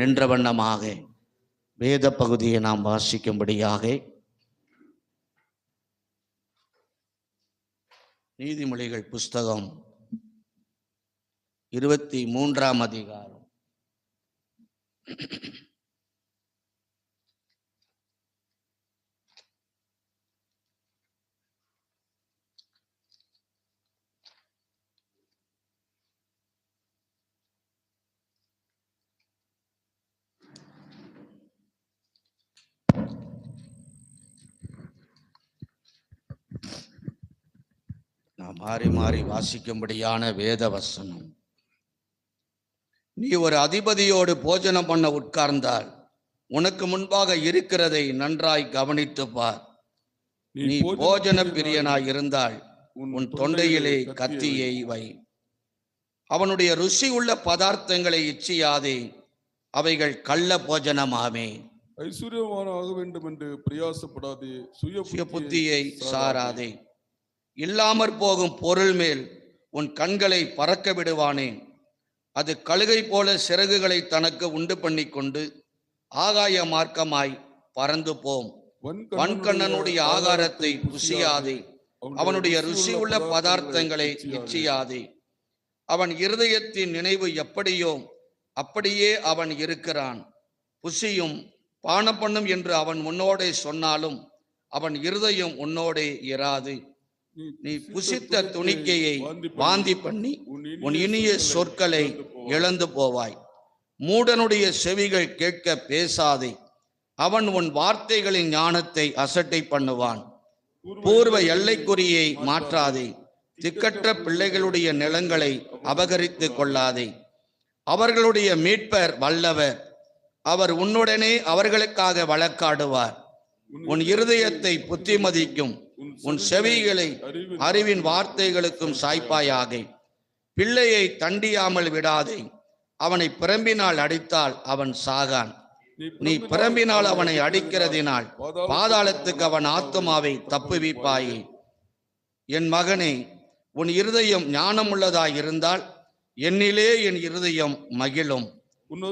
நின்ற வண்ணமாக வேத பகுதியை நாம் வாசிக்கும்படியாக நீதிமொழிகள் புஸ்தகம் இருபத்தி மூன்றாம் அதிகாரம். நாம் மாறி மாறி வாசிக்கும்படியான வேத வசனம் நீ ஒரு அதிபதியோடு போஜனம் பண்ண உட்கார்ந்தால் உனக்கு முன்பாக இருக்கிறதை நன்றாய் கவனித்துப் பார். நீ போஜன பிரியனாய் இருந்தால் உன் தொண்டையிலே கத்தியை வை. அவனுடைய ருசி உள்ள பதார்த்தங்களை இச்சியாதே அவைகள் கள்ள போஜனமாமே. ஐஸ்வர்யவான் ஆக வேண்டும் என்று பிரயாசப்படாதே சுய புத்தியை சாராதே. இல்லாமற் போகும் பொருள் மேல் உன் கண்களை பறக்க விடுவானேன் அது கழுகை போல சிறகுகளை தனக்கு உண்டு பண்ணி கொண்டு ஆகாய மார்க்கமாய் பறந்து போம். வன்கண்ணனுடைய ஆகாரத்தை புசியாதே. அவனுடைய ருசி உள்ள பதார்த்தங்களை இச்சியாதே அவன் இருதயத்தின் நினைவு எப்படியோ அப்படியே அவன் இருக்கிறான். புசியும் பானம் பண்ணும் என்று அவன் முன்னோடே சொன்னாலும் அவன் இருதயம் உன்னோடே இராது. நீ புசித்த துணிக்கையை வாந்தி பண்ணி உன் இனிய சொற்களை இழந்து போவாய். மூடனுடைய செவிகள் கேட்க பேசாதே. அவன் உன் வார்த்தைகளின் ஞானத்தை அசட்டை பண்ணுவான். பூர்வ எல்லைக்குறியை மாற்றாதே. திக்கற்ற பிள்ளைகளுடைய நிலங்களை அபகரித்து கொள்ளாதே. அவர்களுடைய மீட்பர் வல்லவர். அவர் உன்னுடனே அவர்களுக்காக வழக்காடுவார். உன் இருதயத்தை புத்திமதிக்கும். உன் செவிகளை அறிவின் வார்த்தைகளுக்கும் சாய்ப்பாயாக. பிள்ளையை தண்டியாமல் விடாதே. அவனை பிரம்பினால் அடித்தால் அவன் சாகான். நீ பிரம்பினால் அவனை அடிக்கிறதினால் பாதாளத்துக்கு அவன் ஆத்துமாவை தப்புவிப்பாயே. என் மகனே உன் இருதயம் ஞானமுள்ளதாய் இருந்தால் என்னிலே என் இருதயம் மகிழும்.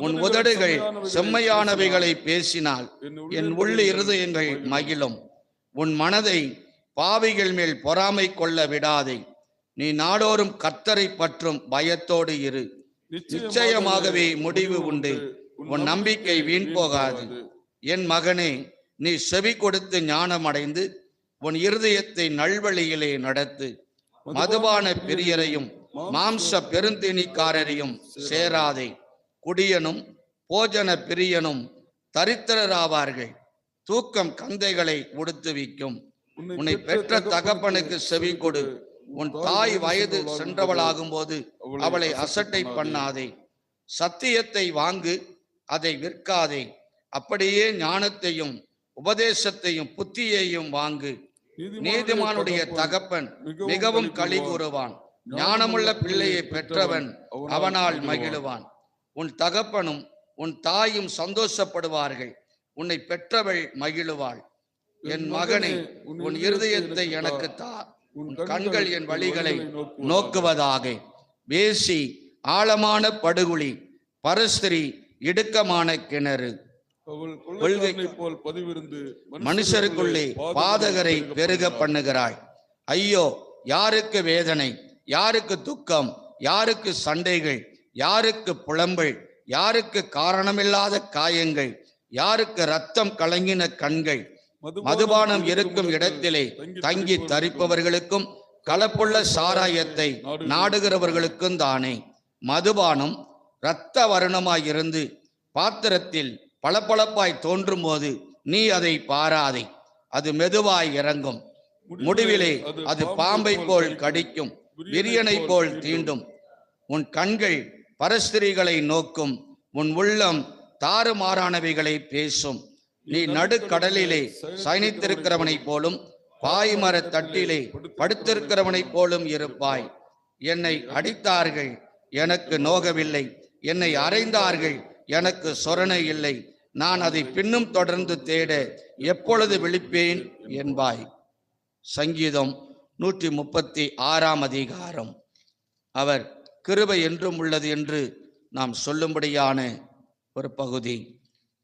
உன் உதடுகள் செம்மையானவைகளை பேசினால் என் உள்ள இருதயங்கள் மகிழும். உன் மனதை பாவிகள் மேல் பொறாமை கொள்ள விடாதே. நீ நாடோறும் கர்த்தரை பற்றும் பயத்தோடு இரு. நிச்சயமாகவே முடிவு உண்டு. உன் நம்பிக்கை வீண் போகாது. என் மகனே நீ செவி கொடுத்து ஞானமடைந்து உன் இருதயத்தை நல்வழியிலே நடத்து. மதுபான பிரியரையும் மாம்ச பெருந்திணிக்காரரையும் சேராதே. குடியனும் போஜன பிரியனும் தரித்திரராவார்கள். தூக்கம் கந்தைகளை உடுத்துவிக்கும் உன்னை பெற்ற தகப்பனுக்கு செவி கொடு. உன் தாய் வயது சென்றவளாகும் போது அவளை அசட்டை பண்ணாதே. சத்தியத்தை வாங்கு அதை விற்காதே. அப்படியே ஞானத்தையும் உபதேசத்தையும் புத்தியையும் வாங்கு. நீதிமானுடைய தகப்பன் மிகவும் களி கூறுவான் ஞானமுள்ள பிள்ளையை பெற்றவன் அவனால் மகிழுவான். உன் தகப்பனும் உன் தாயும் சந்தோஷப்படுவார்கள். உன்னை பெற்றவள் மகிழுவாள். என் மகனே உன் இருதயத்தை எனக்கு தா உன் கண்கள் என் வழிகளை நோக்குவதாக. வேசி ஆழமான படுகுழி பரஸ்திரி இடுக்கமான கிணறு. கொள்கை- போல் பதிவிருந்து மனுஷருக்குள்ளே பாதகரை பெருக பண்ணுகிறாள் ஐயோ யாருக்கு வேதனை? யாருக்கு துக்கம்? யாருக்கு சண்டைகள்? யாருக்கு புலம்பல்? யாருக்கு காரணமில்லாத காயங்கள்? யாருக்கு ரத்தம் கலங்கின கண்கள்? மதுபானம் இருக்கும் இடத்திலே தங்கி தரிப்பவர்களுக்கும் கலப்புள்ள சாராயத்தை நாடுகிறவர்களுக்கும் தானே. மதுபானம் இரத்த வருணமாயிருந்து பாத்திரத்தில் பளபளப்பாய் தோன்றும் போது நீ அதை பாராதே. அது மெதுவாய் இறங்கும். முடிவிலே அது பாம்பை போல் கடிக்கும். விரியனை போல் தீண்டும். உன் கண்கள் பரஸ்திரிகளை நோக்கும். உன் உள்ளம் தாறுமாறானவைகளை பேசும். நீ நடுக்கடலிலே சயனித்திருக்கிறவனைப் போலும் பாய்மர தட்டிலே படுத்திருக்கிறவனைப் போலும் இருப்பாய். என்னை அடித்தார்கள் எனக்கு நோகவில்லை. என்னை அறைந்தார்கள் எனக்கு சொரணை இல்லை. நான் அதை பின்னும் தொடர்ந்து தேட எப்பொழுது விழிப்பேன் என்பாய். சங்கீதம் நூற்றி முப்பத்தி ஆறாம் அதிகாரம். அவர் கிருபை என்றும் உள்ளது என்று நாம் சொல்லும்படியான ஒரு பகுதி.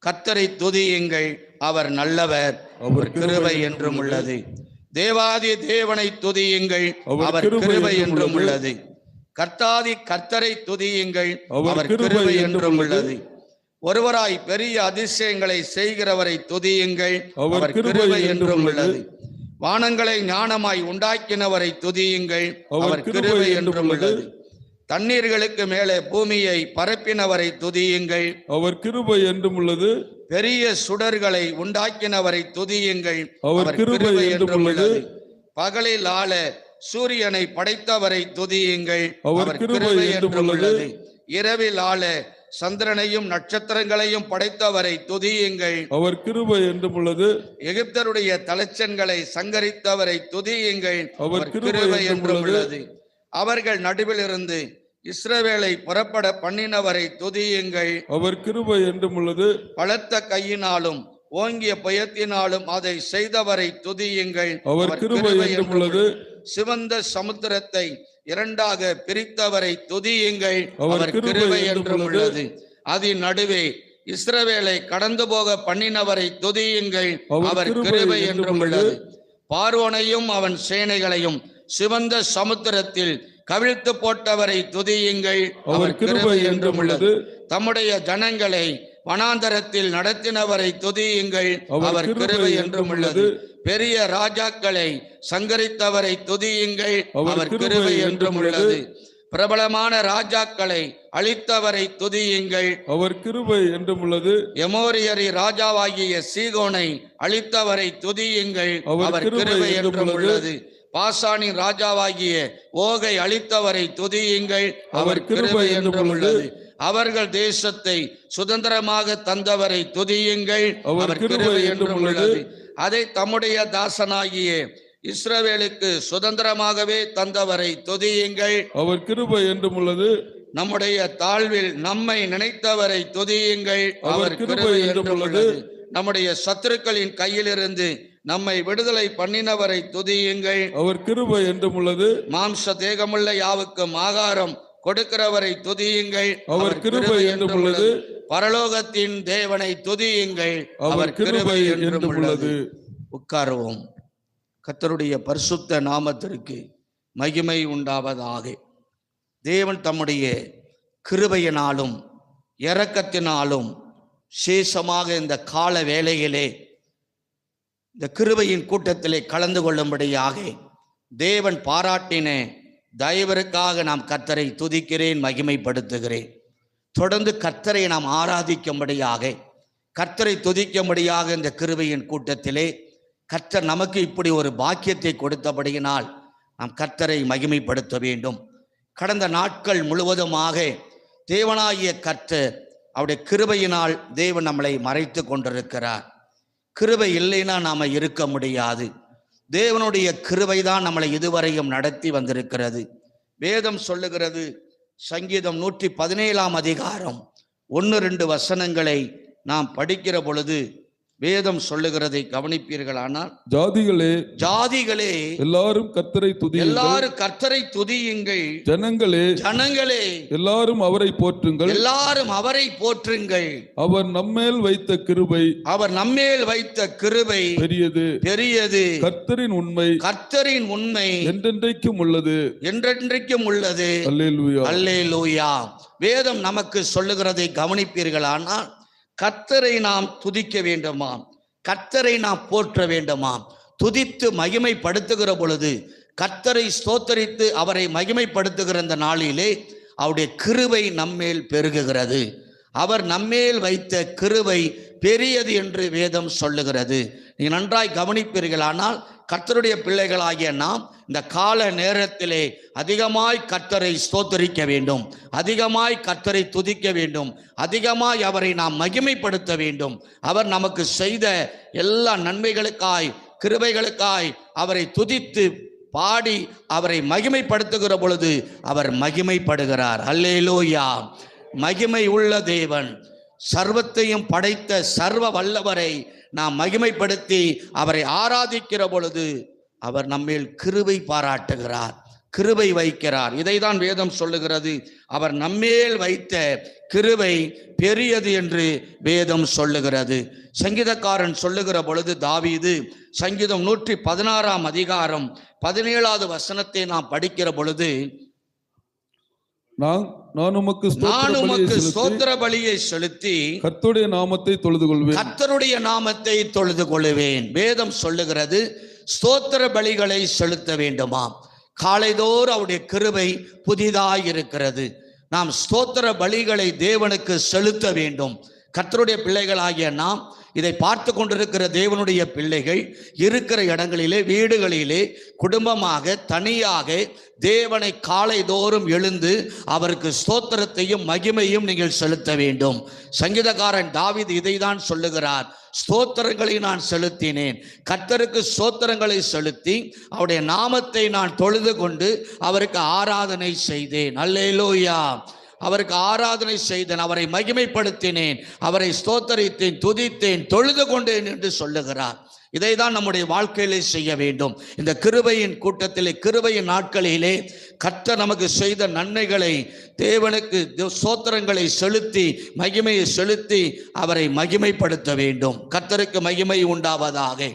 கர்த்தரை துதியுங்கள் அவர் நல்லவர். அவர் கிருபை என்றும் உள்ளது. தேவாதி தேவனை துதியுங்கள் அவர் கிருபை என்றும் உள்ளது. கர்த்தாதி கர்த்தரை துதியுங்கள் அவர் கிருபை என்றும் உள்ளது. ஒருவராய் பெரிய அதிசயங்களை செய்கிறவரை துதியுங்கள் அவர் கிருபை என்றும் உள்ளது. வானங்களை ஞானமாய் உண்டாக்கினவரை துதியுங்கள் அவர் கிருபை என்றும் உள்ளது. தண்ணீர்களுக்கு மேலே பூமியை பரப்பினவரை துதியுங்கள். அவர் கிருபை என்றும் உள்ளது. பெரிய சுடர்களை உண்டாக்கினவரை துதியுங்கள். அவர் கிருபை என்றும் உள்ளது. பகலில் ஆள சூரியனை படைத்தவரை துதியுங்கள். அவர் கிருபை என்றும் உள்ளது. இரவில் ஆள சந்திரனையும் நட்சத்திரங்களையும் படைத்தவரை துதியுங்கள். அவர் கிருபை என்றும் உள்ளது. எகிப்தருடைய தலைச்சன்களை சங்கரித்தவரை துதியுங்கள். அவர் கிருபை என்றும் உள்ளது. அவர்கள் நடுவில் இருந்து இஸ்ரவேலை புறப்பட பண்ணினவரை துதியுங்கள். அவர் கிருபை என்றும் உள்ளது. பலத்த கையினாலும் ஓங்கிய புயத்தினாலும் அதை செய்தவரை துதியுங்கள். அவர் கிருபை என்றும் உள்ளது. சிவந்த சமுத்திரத்தை இரண்டாக பிரித்தவரை துதியுங்கள். அவர் கிருபை என்றும் உள்ளது. அதன் நடுவே இஸ்ரவேலை கடந்து போக பண்ணினவரை துதியுங்கள். அவர் கிருபை என்றும். உள்ளது. பார்வோனையும் அவன் சேனைகளையும் சிவந்த சமுத்திரத்தில் கவிழ்த்து போட்டவரை துதியுங்கள். அவர் கிருபை என்றும் உள்ளது. தம்முடைய ஜனங்களை வனாந்தரத்தில் நடத்தினவரை துதியுங்கள். அவர் கிருபை என்றும் உள்ளது. பெரிய ராஜாக்களை சங்கரித்தவரை துதியுங்கள். அவர் கிருபை என்றும் உள்ளது. பிரபலமான ராஜாக்களை அழித்தவரை துதியுங்கள். அவர் கிருபை என்றும் உள்ளது. எமோரியரி ராஜாவாகிய சீகோனை அழித்தவரை துதியுங்கள். அவர் கிருபை என்றும் உள்ளது. பாசானின் ராஜாவாகிய ஓகை அழித்தவரை துதியுங்கள். அவர் கிருபை என்றும் உள்ளது. அவர்கள் தேசத்தை சுதந்திரமாக தந்தவரை துதியுங்கள். அவர் கிருபை என்றும் உள்ளது. அதை தம்முடைய தாசனாகிய இஸ்ரவேலுக்கு சுதந்திரமாகவே தந்தவரை துதியுங்கள். அவர் கிருபை என்றும் உள்ளது. நம்முடைய தாழ்வில் நம்மை நினைத்தவரை துதியுங்கள். அவர் கிருபை என்றும். உள்ளது. நம்முடைய சத்துருக்களின் கையிலிருந்து நம்மை விடுதலை பண்ணினவரை துதியுங்கள். அவர் கிருபை என்றும் உள்ளது. மாம்ச தேகமுள்ள யாவுக்கும் ஆகாரம் கொடுக்கிறவரை துதியுங்கள். அவர் கிருபை என்றும் உள்ளது. பரலோகத்தின் தேவனை துதியுங்கள். அவர் கிருபை என்றும் உள்ளது. உட்காருவோம். கர்த்தருடைய பரிசுத்த நாமத்திற்கு மகிமை உண்டாவதாக. தேவன் தம்முடைய கிருபையினாலும் இரக்கத்தினாலும் சேஷமாக இந்த கால வேளையிலே இந்த கிருபையின் கூட்டத்திலே கலந்து கொள்ளும்படியாக தேவன் பாராட்டின தயவருக்காக நாம் கர்த்தரை துதிக்கிறேன் மகிமைப்படுத்துகிறேன். தொடர்ந்து கர்த்தரை நாம் ஆராதிக்கும்படியாக கர்த்தரை துதிக்கும்படியாக இந்த கிருபையின் கூட்டத்திலே கர்த்தர் நமக்கு இப்படி ஒரு பாக்கியத்தை கொடுத்தபடியினால் நாம் கர்த்தரை மகிமைப்படுத்த வேண்டும். கடந்த நாட்கள் முழுவதுமாக தேவனாகிய கர்த்தர் அவருடைய கிருபையினால் தேவன் நம்மளை மறைத்து கொண்டிருக்கிறார். கிருபை இல்லைன்னா நாம இருக்க முடியாது. தேவனுடைய கிருபை தான் நம்மளை இதுவரையும் நடத்தி வந்திருக்கிறது. வேதம் சொல்லுகிறது சங்கீதம் நூற்றி பதினேழாம் அதிகாரம் ஒன்று ரெண்டு வசனங்களை நாம் படிக்கிற பொழுது வேதம் சொல்லுகிறதை கவனிப்பீர்களானால் ஜாதிகளே ஜாதிகளே எல்லாரும் கர்த்தரை துதியுங்கள். எல்லாரும் கர்த்தரை துதியுங்கள். ஜனங்களே ஜனங்களே எல்லாரும் அவரை போற்றுங்கள். எல்லாரும் அவரை போற்றுங்கள். அவர் நம்மேல் வைத்த கிருபை. அவர் நம்மேல் வைத்த கிருபை. பெரியது. பெரியது. கர்த்தரின் உண்மை. கர்த்தரின் உண்மை. என்றென்றைக்கும் உள்ளது. என்றென்றைக்கும் உள்ளது. அல்லேலூயா. அல்லேலூயா. வேதம் நமக்கு சொல்லுகிறதை கவனிப்பீர்களானால் கர்த்தரை நாம் துதிக்க வேண்டுமாம். கர்த்தரை நாம் போற்ற வேண்டுமாம். துதித்து மகிமைப்படுத்துகிற பொழுது கர்த்தரை ஸ்தோத்தரித்து அவரை மகிமைப்படுத்துகிற அந்த நாளிலே அவருடைய கிருவை நம்மேல் பெருகுகிறது. அவர் நம்மேல் வைத்த கிருவை பெரியது என்று வேதம் சொல்லுகிறது. நீ நன்றாய் கவனிப்பீர்களானால் கர்த்தருடைய பிள்ளைகளாகிய நாம் இந்த கால நேரத்திலே அதிகமாய் கர்த்தரை ஸ்தோத்தரிக்க வேண்டும். அதிகமாய் கர்த்தரை துதிக்க வேண்டும். அதிகமாய் அவரை நாம் மகிமைப்படுத்த வேண்டும். அவர் நமக்கு செய்த எல்லா நன்மைகளுக்காய் கிருபைகளுக்காய் அவரை துதித்து பாடி அவரை மகிமைப்படுத்துகிற பொழுது அவர் மகிமைப்படுகிறார். அல்லேலோயா. மகிமை உள்ள தேவன். சர்வத்தையும் படைத்த சர்வ வல்லவரை நாம் மகிமைப்படுத்தி அவரை ஆராதிக்கிற பொழுது அவர் நம்மேல் கிருபை பாராட்டுகிறார் கிருபை வைக்கிறார். இதைதான் வேதம் சொல்லுகிறது. அவர் நம்மேல் வைத்த கிருபை பெரியது என்று வேதம் சொல்லுகிறது. சங்கீதக்காரன் சொல்லுகிற பொழுது தாவீது சங்கீதம் நூற்றி பதினாறாம் அதிகாரம் பதினேழாவது வசனத்தை நாம் படிக்கிற பொழுது நான் உமக்கு நான் உமக்கு ஸ்தோத்திர பலியை செலுத்தி கர்த்தருடைய நாமத்தை தொழுது கொள்வேன் கர்த்தருடைய நாமத்தை தொழுது கொள்ளுவேன் வேதம் சொல்லுகிறது ஸ்தோத்திர பலிகளை செலுத்த வேண்டுமாம். காலைதோறும் அவருடைய கிருபை புதிதாய் இருக்கிறது நாம் ஸ்தோத்திர பலிகளை தேவனுக்கு செலுத்த வேண்டும். கர்த்தருடைய பிள்ளைகளாகிய நாம் இதை பார்த்து கொண்டிருக்கிற தேவனுடைய பிள்ளைகள் இருக்கிற இடங்களிலே வீடுகளிலே குடும்பமாக தனியாக தேவனை காலைதோறும் எழுந்து அவருக்கு ஸ்தோத்திரத்தையும் மகிமையும் நீங்கள் செலுத்த வேண்டும். சங்கீதக்காரன் தாவித் இதை தான் சொல்லுகிறார். ஸ்தோத்திரங்களை நான் செலுத்தினேன். கர்த்தருக்கு ஸ்தோத்திரங்களை செலுத்தி அவருடைய நாமத்தை நான் தொழுது கொண்டு அவருக்கு ஆராதனை செய்தேன். அல்லேலூயா. அவருக்கு ஆராதனை செய்தேன் அவரை மகிமைப்படுத்தினேன் அவரை ஸ்தோத்தரித்தேன் துதித்தேன் தொழுது கொண்டேன் என்று சொல்லுகிறார். இதை தான் நம்முடைய வாழ்க்கையிலே செய்ய வேண்டும். இந்த கிருபையின் கூட்டத்திலே கிருபையின் நாட்களிலே கர்த்தர் நமக்கு செய்த நன்மைகளை தேவனுக்கு சோத்திரங்களை செலுத்தி மகிமையை செலுத்தி அவரை மகிமைப்படுத்த வேண்டும். கர்த்தருக்கு மகிமை உண்டாவதாக.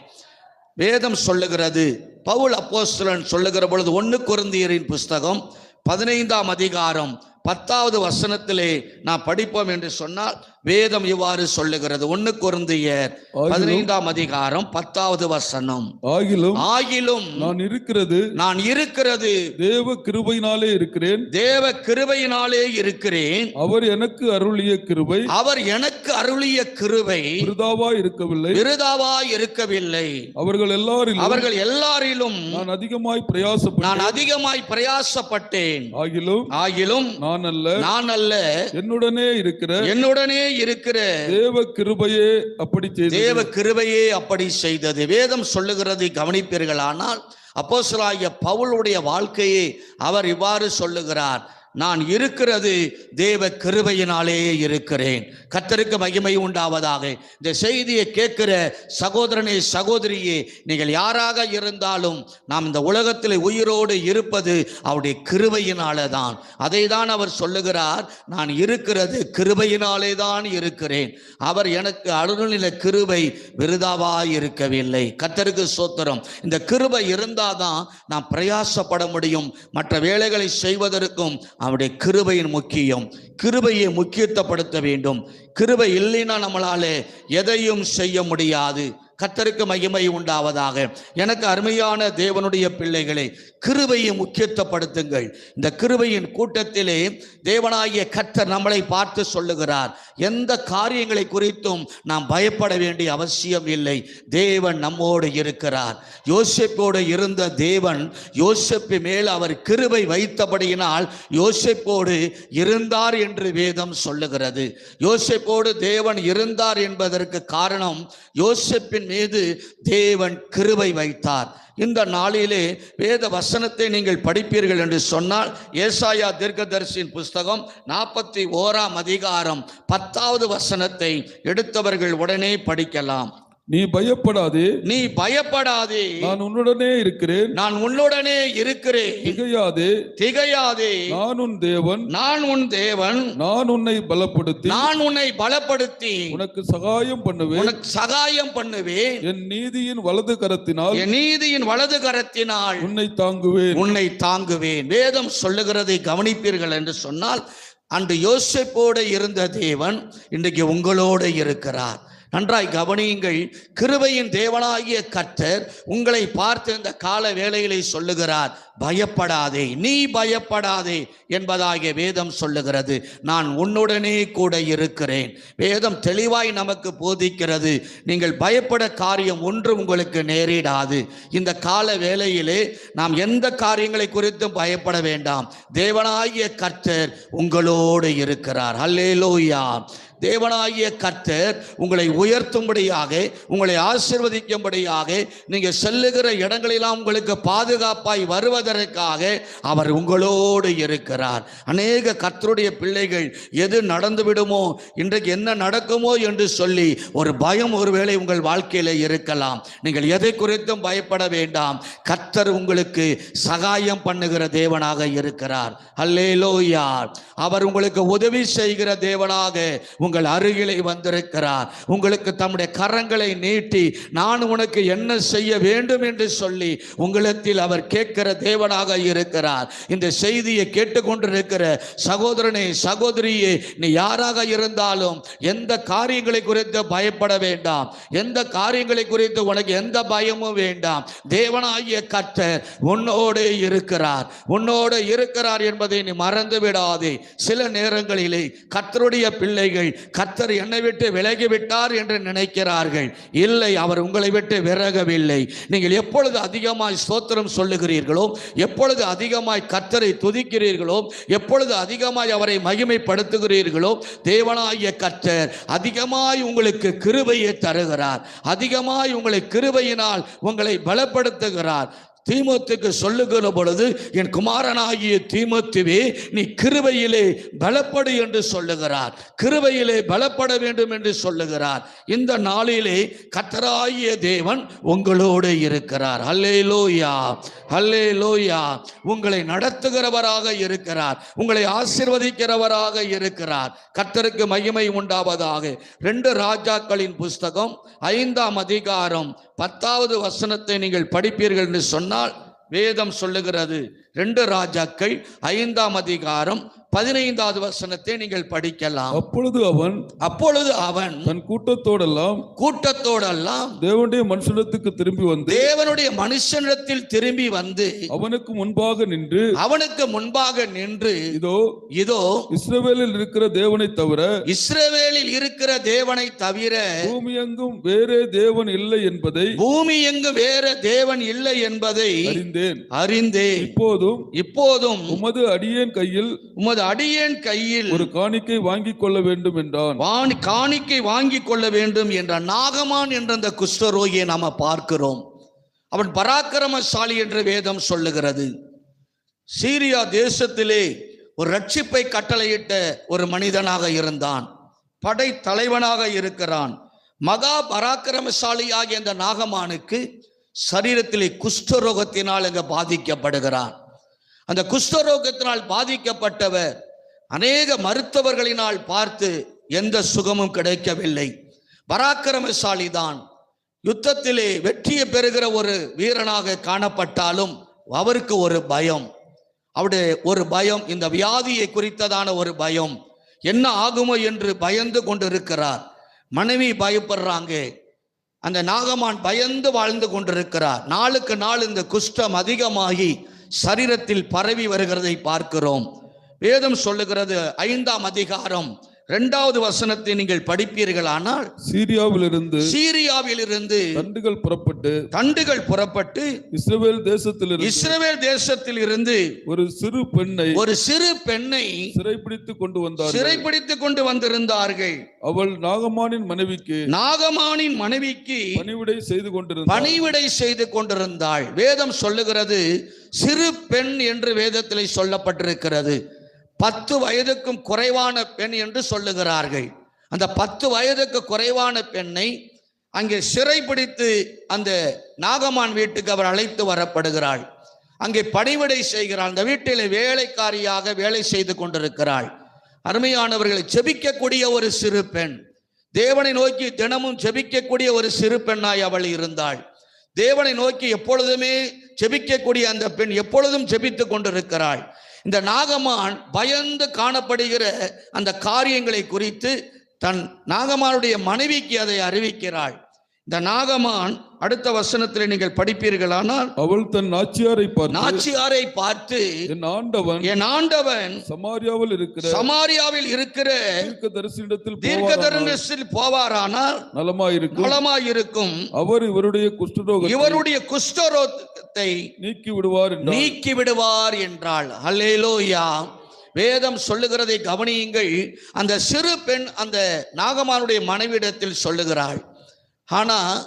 வேதம் சொல்லுகிறது பவுல் அப்போஸ்தலன் சொல்லுகிற பொழுது ஒன்று குருந்தியரின் புஸ்தகம் பதினைந்தாம் அதிகாரம் பத்தாவது வசனத்திலே நான் படிப்போம் என்று சொன்னால் வேதம் இவ்வாறு சொல்லுகிறது. ஒன்று குருந்தியர் பதினைந்தாம் அதிகாரம் பத்தாவது வசனம். ஆகிலும் ஆகிலும் நான் இருக்கிறது. நான் இருக்கிறது. தேவ கிருபையினாலே இருக்கிறேன். தேவ கிருபையினாலே இருக்கிறேன். அவர் எனக்கு அருளிய கிருபை. அவர் எனக்கு அருளிய கிருபை. விருதாவா இருக்கவில்லை. விருதாவா இருக்கவில்லை. அவர்கள் எல்லாரிலும் அவர்கள் எல்லாரிலும் நான் அதிகமாய் பிரயாசப்பட்டேன். நான் அதிகமாய் பிரயாசப்பட்டேன். ஆகிலும் ஆகிலும் நான் அல்ல. நான் அல்ல. என்னுடனே இருக்கிற என்னுடனே இருக்கிற தேவ கிருபையே அப்படி செய்தது. தேவ கிருபையே அப்படி செய்தது. வேதம் சொல்லுகிறது கவனிப்பீர்களானால் அப்போஸ்தலனாகிய பவுலுடைய வாழ்க்கையை அவர் இவ்வாறு சொல்லுகிறார். நான் இருக்கிறது தேவ கிருபையினாலே இருக்கிறேன். கத்தருக்கு மகிமை உண்டாவதாக. இந்த செய்தியை கேட்கிற சகோதரனே சகோதரியே நீங்கள் யாராக இருந்தாலும் நாம் இந்த உலகத்தில் உயிரோடு இருப்பது அவருடைய கிருபையினாலே தான் அதை தான் அவர் சொல்லுகிறார் நான் இருக்கிறது கிருபையினாலே தான் இருக்கிறேன். அவர் எனக்கு அருளின கிருபை விருதாவாய் இருக்கவில்லை. கத்தருக்கு சோத்திரம். இந்த கிருபை இருந்தாதான் நாம் பிரயாசப்பட முடியும். மற்ற வேலைகளை செய்வதற்கும் அவருடைய கிருபையின் முக்கியம். கிருபையை முக்கியத்துவப்படுத்த வேண்டும். கிருபை இல்லைன்னா நம்மளால எதையும் செய்ய முடியாது. கத்தருக்கு மகிமை உண்டாவதாக. எனக்கு அருமையான தேவனுடைய பிள்ளைகளை கிருபையை முக்கியத்துவப்படுத்துங்கள். இந்த கிருபையின் கூட்டத்திலே தேவனாகிய கத்தர் நம்மளை பார்த்து சொல்லுகிறார். எந்த காரியங்களை குறித்தும் நாம் பயப்பட வேண்டிய அவசியம் இல்லை. தேவன் நம்மோடு இருக்கிறார். யோசிப்போடு இருந்த தேவன் யோசிப்பு மேல் அவர் கிருபை வைத்தபடியினால் யோசிப்போடு இருந்தார் என்று வேதம் சொல்லுகிறது. யோசிப்போடு தேவன் இருந்தார் என்பதற்கு காரணம் யோசிப்பின் மீது தேவன் கிருபை வைத்தார். இந்த நாளிலே வேத வசனத்தை நீங்கள் படிப்பீர்கள் என்று சொன்னால் ஏசாயா தீர்க்கதரிசியின் புஸ்தகம் நாற்பத்தி ஓராம் அதிகாரம் பத்தாவது வசனத்தை எடுத்தவர்கள் உடனே படிக்கலாம். நீ பயப்படாதே. நீ பயப்படாதே. நான் உன்னுடனே இருக்கிறேன். நான் உன்னுடனே இருக்கிறேன். திகையாதே. திகையாதே. நான் உன் தேவன். நான் உன் தேவன். நான் உன்னை பலப்படுத்தி. நான் உன்னை பலப்படுத்தி. உனக்கு சகாயம் பண்ணுவேன். உனக்கு சகாயம் பண்ணுவேன். என் நீதியின் வலது கரத்தினால் என் நீதியின் வலது கரத்தினால் உன்னை தாங்குவேன். உன்னை தாங்குவேன். வேதம் சொல்லுகிறதை கவனிப்பீர்கள் என்று சொன்னால் அன்று யோசிப்போடு இருந்த தேவன் இன்றைக்கு உங்களோடு இருக்கிறார். நன்றாய் கவனியுங்கள். கிருபையின் தேவனாகிய கர்த்தர் உங்களை பார்த்து இந்த கால வேளையிலே சொல்லுகிறார் பயப்படாதே நீ பயப்படாதே என்பதாகிய வேதம் சொல்லுகிறது. நான் உன்னுடனே கூட இருக்கிறேன். வேதம் தெளிவாய் நமக்கு போதிக்கிறது. நீங்கள் பயப்பட காரியம் ஒன்று உங்களுக்கு நேரிடாது. இந்த கால வேளையிலே நாம் எந்த காரியங்களை குறித்தும் பயப்பட வேண்டாம். தேவனாகிய கர்த்தர் உங்களோடு இருக்கிறார். அல்லேலோயா தேவனாகிய கர்த்தர் உங்களை உயர்த்தும்படியாக உங்களை ஆசிர்வதிக்கும்படியாக நீங்கள் செல்லுகிற இடங்களெல்லாம் உங்களுக்கு பாதுகாப்பாய் வருவதற்காக அவர் உங்களோடு இருக்கிறார். அநேக கர்த்தருடைய பிள்ளைகள் எது நடந்து விடுமோ இன்றைக்கு என்ன நடக்குமோ என்று சொல்லி ஒரு பயம் ஒருவேளை உங்கள் வாழ்க்கையில இருக்கலாம். நீங்கள் எதை குறித்தும் பயப்பட வேண்டாம். கர்த்தர் உங்களுக்கு சகாயம் பண்ணுகிற தேவனாக இருக்கிறார். அல்லேலூயா. அவர் உங்களுக்கு உதவி செய்கிற தேவனாக உங்கள் அருகிலே வந்திருக்கிறார். உங்களுக்கு தம்முடைய கரங்களை நீட்டி நான் உனக்கு என்ன செய்ய வேண்டும் என்று சொல்லி உங்களிடத்தில் அவர் கேட்கிற தேவனாக இருக்கிறார். இந்த செய்தியை கேட்டுக்கொண்டிருக்கிற சகோதரனே சகோதரியே நீ யாராக இருந்தாலும் எந்த காரியங்களை குறித்து பயப்பட வேண்டாம். எந்த காரியங்களை குறித்து உனக்கு எந்த பயமும் வேண்டாம். தேவனாகிய கர்த்தர் உன்னோடு இருக்கிறார். உன்னோடு இருக்கிறார் என்பதை நீ மறந்து விடாதே சில நேரங்களிலே கர்த்தருடைய பிள்ளைகள் கத்தர் என்னை விட்டு விலகிவிட்டார் என்று நினைக்கிறார்கள். இல்லை அவர் உங்களை விட்டு விறகவில்லை நீங்கள் எப்பொழுது அதிகமாய் ஸ்தோத்திரம் சொல்லுகிறீர்களோ எப்பொழுது அதிகமாய் கத்தரை துதிக்கிறீர்களோ எப்பொழுது அதிகமாய் அவரை மகிமைப்படுத்துகிறீர்களோ தேவனாகிய கத்தர் அதிகமாய் உங்களுக்கு கிருபையை தருகிறார். அதிகமாய் உங்களை கிருபையினால் உங்களை பலப்படுத்துகிறார். தீமத்துக்கு சொல்லுகிற பொழுது என் குமாரனாகிய தீமத்துவே நீ கிருபையிலே பலப்படு என்று சொல்லுகிறார். கிருபையிலே பலப்பட வேண்டும் என்று சொல்லுகிறார். இந்த நாளிலே கத்தராகிய தேவன் உங்களோடு இருக்கிறார். அல்லே லோயா அல்லே லோயா உங்களை நடத்துகிறவராக இருக்கிறார். உங்களை ஆசிர்வதிக்கிறவராக இருக்கிறார். கத்தருக்கு மகிமை உண்டாவதாக. ரெண்டு ராஜாக்களின் புஸ்தகம் ஐந்தாம் அதிகாரம் பத்தாவது வசனத்தை நீங்கள் படிப்பீர்கள் என்று சொன்னால் வேதம் சொல்லுகிறது. ரெண்டு ராஜாக்கள் ஐந்தாம் அதிகாரம் பதினைந்தாவது வசனத்தை நீங்கள் படிக்கலாம். அப்பொழுது அவன் அப்பொழுது அவன் தன் கூட்டத்தோடெல்லாம் கூட்டத்தோடெல்லாம் தேவனுடைய மனுஷனத்துக்கு திரும்பி வந்து தேவனுடைய மனுஷனிடத்தில் திரும்பி வந்து அவனுக்கு முன்பாக நின்று அவனுக்கு முன்பாக நின்று இதோ இதோ இஸ்ரவேலில் இருக்கிற தேவனை தவிர இஸ்ரவேலில் இருக்கிற தேவனை தவிர பூமியெங்கும் வேறே தேவன் இல்லை என்பதை பூமி எங்கு வேற தேவன் இல்லை என்பதை அறிந்தேன். அறிந்தேன். இப்போதும் இப்போதும் உமது அடியேன் கையில் உமது அடியேன் கையில். ஒரு காணிக்கை வாங்கிக் கொள்ள வேண்டும் என்றான். வாணி காணிக்கை வாங்கி கொள்ள வேண்டும் என்ற நாகமான் என்ற அந்த குஷ்டரோகியை நாம பார்க்கிறோம். அவன் பராக்கிரமசாலி என்று வேதம் சொல்லுகிறது. சீரியா தேசத்திலே ஒரு ரட்சிப்பை கட்டளையிட்ட ஒரு மனிதனாக இருந்தான். படை தலைவனாக இருக்கிறான். மகா பராக்கிரமசாலியாகிய அந்த நாகமானுக்கு சரீரத்திலே குஷ்டரோகத்தினால் அங்க பாதிக்கப்படுகிறான். அந்த குஷ்டரோகத்தினால் பாதிக்கப்பட்டவர் அநேக மருத்துவர்களினால் பார்த்து எந்த சுகமும் கிடைக்கவில்லை. பராக்கிரமசாலி தான் யுத்தத்திலே வெற்றியை பெறுகிற ஒரு வீரனாக காணப்பட்டாலும் அவருக்கு ஒரு பயம். அவருடைய ஒரு பயம் இந்த வியாதியை குறித்ததான ஒரு பயம். என்ன ஆகுமோ என்று பயந்து கொண்டிருக்கிறார். மனைவி பயப்படுறாங்க. அந்த நாகமான் பயந்து வாழ்ந்து கொண்டிருக்கிறார். நாளுக்கு நாள் இந்த குஷ்டம் அதிகமாகி சரீரத்தில் பரவி வருகிறதை பார்க்கிறோம். வேதம் சொல்லுகிறது ஐந்தாம் அதிகாரம் இரண்டாவது வசனத்தை நீங்கள் படிப்பீர்களானால் சீரியாவிலிருந்து சீரியாவில் இருந்து தண்டுகள் புறப்பட்டு தண்டுகள் புறப்பட்டு இஸ்ரவேல் தேசத்திலிருந்து இஸ்ரவேல் தேசத்தில் இருந்து ஒரு சிறு பெண்ணை ஒரு சிறு பெண்ணை சிறைப்பிடித்து கொண்டு வந்தார் சிறைப்பிடித்துக் கொண்டு வந்திருந்தார்கள். அவள் நாகமானின் மனைவிக்கு நாகமானின் மனைவிக்கு பணிவிடை செய்து கொண்டிருந்தார் பணிவிடை செய்து கொண்டிருந்தாள். வேதம் சொல்லுகிறது சிறு பெண் என்று வேதத்திலே சொல்லப்பட்டிருக்கிறது. பத்து வயதுக்கும் குறைவான பெண் என்று சொல்லுகிறார்கள். அந்த பத்து வயதுக்கு குறைவான பெண்ணை அங்கே சிறைப்பிடித்து அந்த நாகமான் வீட்டுக்கு அவர் அழைத்து வரப்படுகிறாள். அங்கே பணிவிடை செய்கிறாள். அந்த வீட்டில் வேலைக்காரியாக வேலை செய்து கொண்டிருக்கிறாள். அருமையானவர்களை செபிக்கக்கூடிய ஒரு சிறு பெண். தேவனை நோக்கி தினமும் செபிக்கக்கூடிய ஒரு சிறு பெண்ணாய் அவள் இருந்தாள். தேவனை நோக்கி எப்பொழுதுமே செபிக்கக்கூடிய அந்த பெண் எப்பொழுதும் செபித்து கொண்டிருக்கிறாள். இந்த நாகமான் பயந்து காணப்படுகிற அந்த காரியங்களை குறித்து தன் நாகமானுடைய மனைவிக்கு அதை அறிவிக்கிறாள். இந்த நாகமான் அடுத்த வசனத்தில் நீங்கள் படிப்பீர்களானால் அவள் தன் நாச்சியாரை பார்த்து நாச்சியாரை பார்த்து என் ஆண்டவன் என் ஆண்டவன் சமாரியாவில் இருக்கிற சமாரியாவில் இருக்கிற தீர்க்க தரிசனத்தில் தீர்க்கதரிசனத்தில் போவாரானால் நலமாயிருக்கும். நலமாயிருக்கும். அவர் இவருடைய குஷ்டரோகத்தை இவருடைய குஷ்டரோகத்தை நீக்கி விடுவார் நீக்கி விடுவார் என்றாள். அல்லேலூயா வேதம் சொல்லுகிறதை கவனியுங்கள். அந்த சிறு பெண் அந்த நாகமானுடைய மனைவிடத்தில் சொல்லுகிறாள். ஆனால்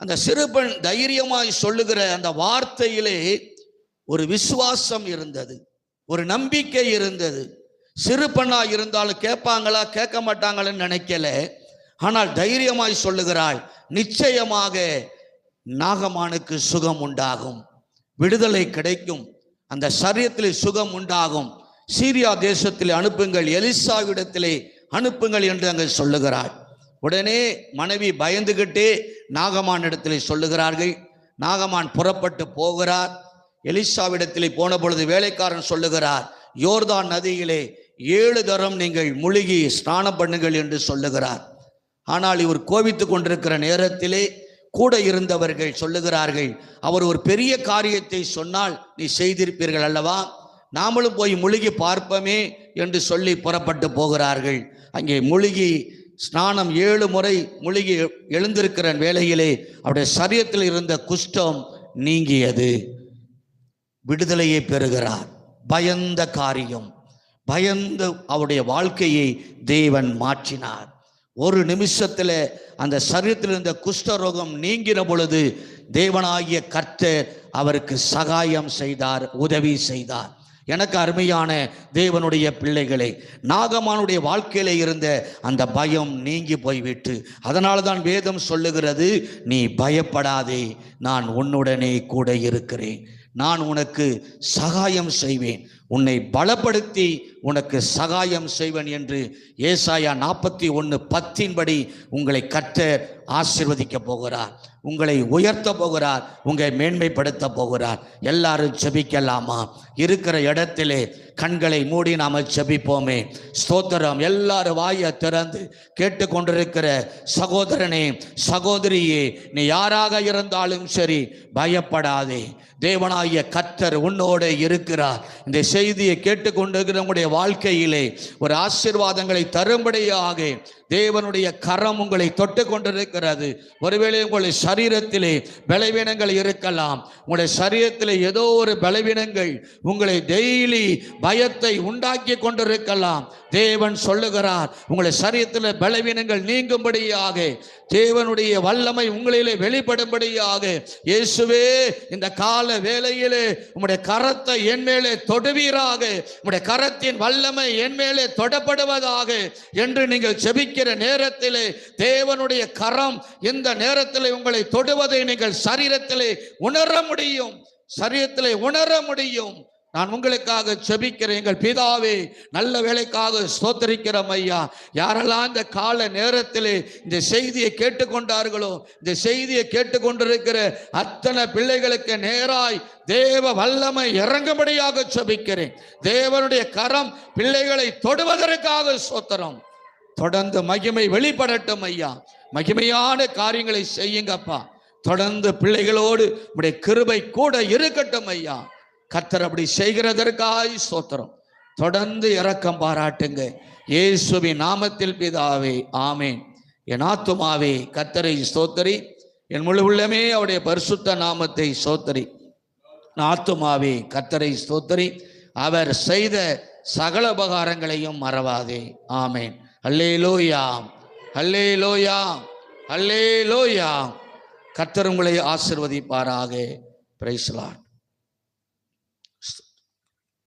அந்த சிறு பெண் தைரியமாய் சொல்லுகிற அந்த வார்த்தையிலே ஒரு விசுவாசம் இருந்தது ஒரு நம்பிக்கை இருந்தது. சிறுபெண்ணாக இருந்தாலும் கேட்பாங்களா கேட்க மாட்டாங்களான்னு நினைக்கல. ஆனால் தைரியமாய் சொல்லுகிறாள் நிச்சயமாக நாகமானுக்கு சுகம் உண்டாகும் விடுதலை கிடைக்கும் அந்த சரியத்தில் சுகம் உண்டாகும். சீரியா தேசத்தில் அனுப்புங்கள் எலிசாவிடத்திலே அனுப்புங்கள் என்று அங்கே சொல்லுகிறாள். உடனே மனைவி பயந்துகிட்டே நாகமான் இடத்திலே சொல்லுகிறார்கள். நாகமான் புறப்பட்டு போகிறார். எலிசாவிடத்திலே போன பொழுது வேலைக்காரன் சொல்லுகிறார் யோர்தான் நதியிலே ஏழு தரம் நீங்கள் முழுகி ஸ்நானம் பண்ணுங்கள் என்று சொல்லுகிறார். ஆனால் இவர் கோபித்து கொண்டிருக்கிற நேரத்திலே கூட இருந்தவர்கள் சொல்லுகிறார்கள் அவர் ஒரு பெரிய காரியத்தை சொன்னால் நீ செய்திருப்பீர்கள் அல்லவா? நாமளும் போய் முழுகி பார்ப்போமே என்று சொல்லி புறப்பட்டு போகிறார்கள். அங்கே முழுகி ஸ்நானம் ஏழு முறை முழுகி எழுந்திருக்கிற வேளையிலே அவருடைய சரீரத்தில் இருந்த குஷ்டம் நீங்கியது. விடுதலையை பெறுகிறார். பயந்த காரியம். பயந்து அவருடைய வாழ்க்கையை தேவன் மாற்றினார். ஒரு நிமிஷத்தில் அந்த சரீரத்தில் இருந்த குஷ்டரோகம் நீங்கிற பொழுது தேவனாகிய கர்த்தர் அவருக்கு சகாயம் செய்தார் உதவி செய்தார். எனக்கு அருமையான தேவனுடைய பிள்ளைகளை நாகமானுடைய வாழ்க்கையில இருந்த அந்த பயம் நீங்கி போய்விட்டு அதனால தான் வேதம் சொல்லுகிறது நீ பயப்படாதே நான் உன்னுடனே கூட இருக்கிறேன். நான் உனக்கு சகாயம் செய்வேன். உன்னை பலப்படுத்தி உனக்கு சகாயம் செய்வேன் என்று ஏசாயா நாற்பத்தி ஒன்று பத்தின்படி உங்களை கற்ற ஆசிர்வதிக்க போகிறார். உங்களை உயர்த்த போகிறார். உங்களை மேன்மைப்படுத்த போகிறார். எல்லாரும் செபிக்கலாமா இருக்கிற இடத்திலே கண்களை மூடி நாம செபிப்போமே ஸ்தோத்திரம். எல்லாரும் வாயை திறந்து கேட்டுக்கொண்டிருக்கிற சகோதரனே சகோதரியே நீ யாராக இருந்தாலும் சரி பயப்படாதே. தேவனாகிய கத்தர் உன்னோடு இருக்கிறார். இந்த செய்தியை கேட்டுக்கொண்டிருக்கிற உங்களுடைய வாழ்க்கையிலே ஒரு ஆசீர்வாதங்களை தரும்படியாக தேவனுடைய கரம் உங்களை தொட்டு கொண்டிருக்கிறது. ஒருவேளை உங்களுடைய சரீரத்திலே பலவீனங்கள் இருக்கலாம். உங்களுடைய சரீரத்திலே ஏதோ ஒரு பலவீனங்கள் உங்களை டெய்லி பயத்தை உண்டாக்கி கொண்டிருக்கலாம். தேவன் சொல்லுகிறார் உங்களுடைய சரீரத்தில் பலவீனங்கள் நீங்கும்படியாக தேவனுடைய வல்லமை உங்களிலே வெளிப்படும்படியாக இயேசுவே இந்த கால வேலையிலே உங்களுடைய கரத்தை என் மேலே தொடுவீராக உங்களுடைய கரத்தின் வல்லமை என் மேலே தொடப்படுவதாக என்று நீங்கள் செபிக்க ஜெபிக்கிற நேரத்திலே தேவனுடைய கரம் இந்த நேரத்திலே உங்களை தொடுவதை நீங்கள் சரீரத்திலே உணர முடியும். சரீரத்திலே உணர முடியும். நான் உங்களுக்காக செபிக்கிறேன். எங்கள் பிதாவே நல்ல வேலைக்காக ஸ்தோத்தரிக்கிறோம் ஐயா. யாரெல்லாம் இந்த கால நேரத்திலே இந்த செய்தியை கேட்டுக்கொண்டார்களோ இந்த செய்தியை கேட்டுக்கொண்டிருக்கிற அத்தனை பிள்ளைகளுக்கு நேராய் தேவ வல்லமை இறங்கும்படியாக செபிக்கிறேன். தேவனுடைய கரம் பிள்ளைகளை தொடுவதற்காக சோத்திரம் தொடர்ந்து மகிமை வெளிப்படட்டும் ஐயா. மகிமையான காரியங்களை செய்யுங்கப்பா. தொடர்ந்து பிள்ளைகளோடு உடைய கிருபை கூட இருக்கட்டும் ஐயா. கத்தர் அப்படி செய்கிறதற்காய் சோத்திரம் தொடர்ந்து இரக்கம் பாராட்டுங்க. இயேசுவி நாமத்தில் பிதாவே ஆமேன். என் ஆத்துமாவே கத்தரை ஸ்தோத்தரி. என் முழு உள்ளமே அவருடைய பரிசுத்த நாமத்தை சோத்தரி ஆத்துமாவே கத்தரை ஸ்தோத்தரி. அவர் செய்த சகல உபகாரங்களையும் மறவாதே. ஆமேன். அல்லே லோயாம் அல்லே லோயாம் அல்லே லோயாம் கர்த்தர் உங்களை ஆசிர்வதிப்பாராக. பிரைஸ்லான்